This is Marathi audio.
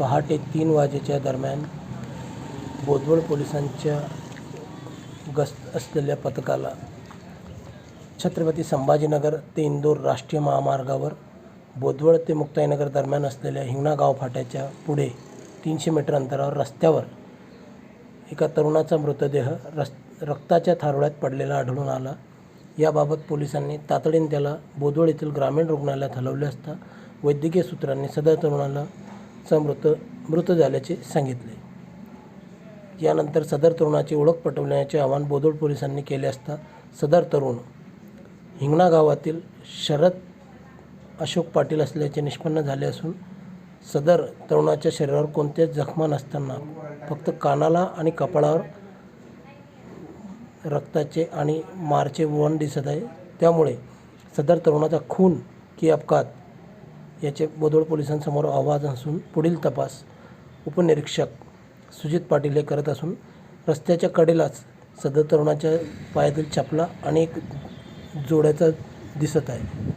पहाटे तीन वाजेच्या दरम्यान बोदवड पोलिसांच्या गस्त असलेल्या पथकाला छत्रपती संभाजीनगर ते इंदोर राष्ट्रीय महामार्गावर बोदवड ते मुक्ताईनगर दरम्यान असलेल्या हिंगणागाव फाट्याच्या पुढे तीनशे मीटर अंतरावर रस्त्यावर एका तरुणाचा मृतदेह रस् रक्ताच्या थारोळ्यात पडलेला आढळून आला. याबाबत पोलिसांनी तातडीने त्याला बोदवड येथील ग्रामीण रुग्णालयात हलवले असता वैद्यकीय सूत्रांनी सदर तरुणाला चा मृत मृत झाल्याचे सांगितले. यानंतर सदर तरुणाची ओळख पटवण्याचे आवाहन बोदोड पोलिसांनी केले असता सदर तरुण हिंगणा गावातील शरद अशोक पाटील असल्याचे निष्पन्न झाले असून सदर तरुणाच्या शरीरावर कोणत्याच जखमा नसताना फक्त कानाला आणि कपाळावर रक्ताचे आणि मारचे वन दिसत आहे. त्यामुळे सदर तरुणाचा खून की अपघात याचे बोदवड पोलिसांसमोर आवाज असून पुढील तपास उपनिरीक्षक सुजित पाटील हे करत असून रस्त्याच्या कडेलाच सदर तरुणाच्या पायातील चपला आणि एक जोड्याचा दिसत आहे.